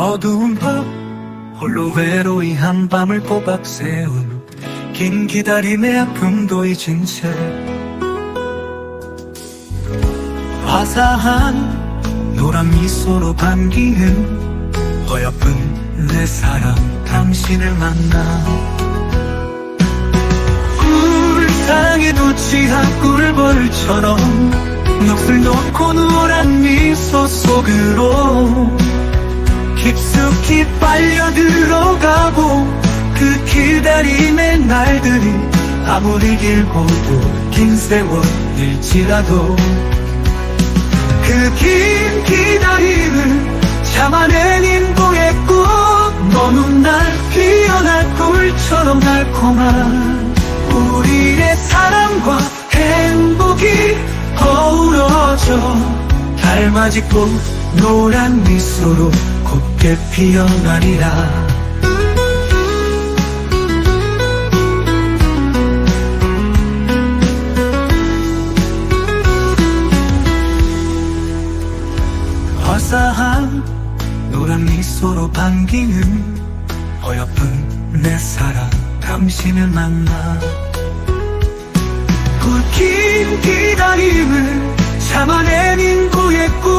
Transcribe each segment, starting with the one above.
어두운 밤 홀로 외로이 한 밤을 꼬박 세운 긴 기다림의 아픔도 잊은 채 화사한 노란 미소로 반기는 어여쁜 내 사랑 당신을 만나 울상에도 취한 꿀벌처럼 넋을 놓고 누란 미소 속으로 깊숙이 빨려 들어가고 그 기다림의 날들이 아무리 길고도 긴 세월일지라도 그 긴 기다림을 참아낸 인공의 꽃 너는 날 피어날 꿀처럼 달콤한 우리의 사랑과 행복이 어우러져 달맞이 꽃 노란 미소로 곱게 피어나리라. 화사한 노란 미소로 반기는 어여쁜 내 사랑 당신을 만나 굵긴 기다림을 참아낸 인고의 꽃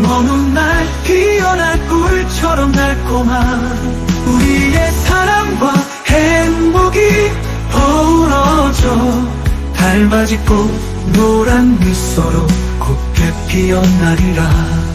너는 날 피어날 꿀처럼 달콤한 우리의 사랑과 행복이 어우러져 달맞이 꽃 노란 미소로 곱게 피어나리라